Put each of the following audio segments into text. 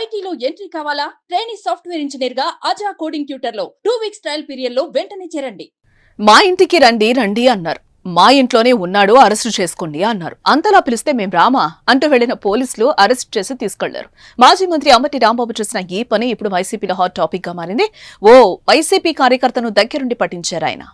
ఐటీలో ఎంట్రీ కావాలా? Training software ఇంజనీర్గా అజా కోడింగ్ ట్యూటర్లో టూ వీక్స్ ట్రయల్ పీరియడ్లో వెంటనే చేరండి. మా ఇంటికి రండి రండి అన్నారు. మా ఇంట్లోనే ఉన్నాడు అరెస్టు చేసుకోండి అన్నారు. అంతలా పిలిస్తే మేం రామా? అంటూ వెళ్ళిన పోలీసులు అరెస్ట్ చేసి తీసుకెళ్ళారు. మాజీ మంత్రి అమ్మటి రాంబాబు చేసిన ఈ పని ఇప్పుడు వైసీపీలో హాట్ టాపిక్గా మారింది. ఓ వైసీపీ కార్యకర్తను దగ్గరుండి పట్టించారు ఆయన.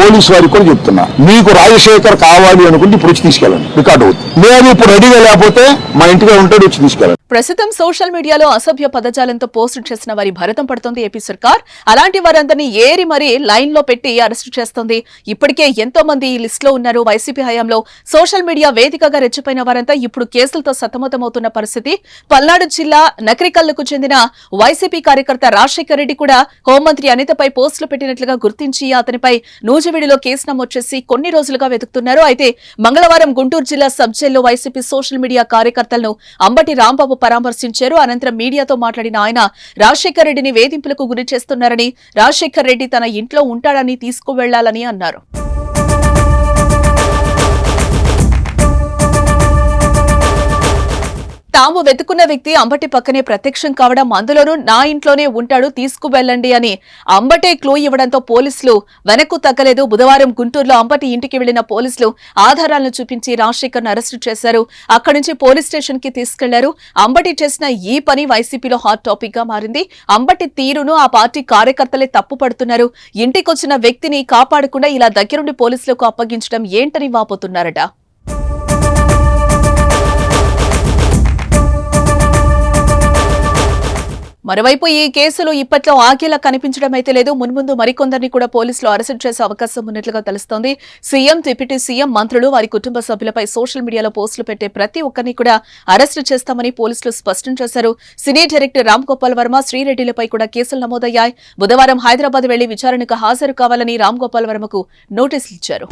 పోలీసు వారికి కూడా చెప్తున్నా. మీకు రాజశేఖర్ కావాలి అనుకుంటే ఇప్పుడు వచ్చి తీసుకెళ్ళండి. రికార్డు అవుతుంది. లేదు ఇప్పుడు రెడీగా లేకపోతే మా ఇంటిగా ఉంటాడు వచ్చి తీసుకెళ్ళండి. ప్రస్తుతం సోషల్ మీడియాలో అసభ్య పదజాలంతో పోస్టు చేసిన వారి భరతం పడుతోంది ఏపీ సర్కార్. అలాంటి వారందరినీ ఏరి మరీ లైన్లో పెట్టి అరెస్ట్ చేస్తోంది. ఇప్పటికే ఎంతో మంది ఈ లిస్ట్లో ఉన్నారు. వైసీపీ హయాంలో సోషల్ మీడియా వేదికగా రెచ్చిపోయిన వారంతా ఇప్పుడు కేసులతో సతమతమవుతున్న పరిస్థితి. పల్నాడు జిల్లా నకరికల్లుకు చెందిన వైసీపీ కార్యకర్త రాజశేఖర్ రెడ్డి కూడా హోంమంత్రి అనితపై పోస్టులు పెట్టినట్లుగా గుర్తించి అతనిపై నూజివీడిలో కేసు నమోదు చేసి కొన్ని రోజులుగా వెతుకుతున్నారు. అయితే మంగళవారం గుంటూరు జిల్లా సబ్ జైల్లో వైసీపీ సోషల్ మీడియా కార్యకర్తలను అంబటి రాంబాబు పరామర్శించారు. అనంతరం మీడియాతో మాట్లాడిన ఆయన రాజశేఖర్ రెడ్డిని వేధింపులకు గురి చేస్తున్నారని రాజశేఖర్ రెడ్డి తన ఇంట్లో ఉంటాడని తీసుకువెళ్ళాలని అన్నారు. తాము వెతుకున్న వ్యక్తి అంబటి పక్కనే ప్రత్యక్షం కావడం అందులోనూ నా ఇంట్లోనే ఉంటాడు తీసుకువెళ్ళండి అని అంబటే క్లూ ఇవ్వడంతో పోలీసులు వెనక్కు తగ్గలేదు. బుధవారం గుంటూరులో అంబటి ఇంటికి వెళ్ళిన పోలీసులు ఆధారాలను చూపించి రాజశేఖర్ అరెస్టు చేశారు. అక్కడి నుంచి పోలీస్ స్టేషన్కి తీసుకెళ్ళారు. అంబటి చేసిన ఈ పని వైసీపీలో హాట్ టాపిక్గా మారింది. అంబటి తీరును ఆ పార్టీ కార్యకర్తలే తప్పుపడుతున్నారు. ఇంటికొచ్చిన వ్యక్తిని కాపాడకుండా ఇలా దగ్గరుండి పోలీసులకు అప్పగించడం ఏంటని వాపోతున్నారట. మరోవైపు ఈ కేసులు ఇప్పట్లో ఆగేలా కనిపించడం అయితే లేదు. మున్ముందు మరికొందరిని కూడా పోలీసులు అరెస్టు చేసే అవకాశం ఉన్నట్లుగా తెలుస్తోంది. సీఎం డిప్యూటీ సీఎం మంత్రులు వారి కుటుంబ సభ్యులపై సోషల్ మీడియాలో పోస్టులు పెట్టే ప్రతి ఒక్కరిని కూడా అరెస్ట్ చేస్తామని పోలీసులు స్పష్టం చేశారు. సినీ డైరెక్టర్ రామ్ గోపాల్ వర్మ శ్రీరెడ్డిలపై కూడా కేసులు నమోదయ్యాయి. బుధవారం హైదరాబాద్ వెళ్ళి విచారణకు హాజరు కావాలని రామ్ గోపాల్ వర్మకు నోటీసులు ఇచ్చారు.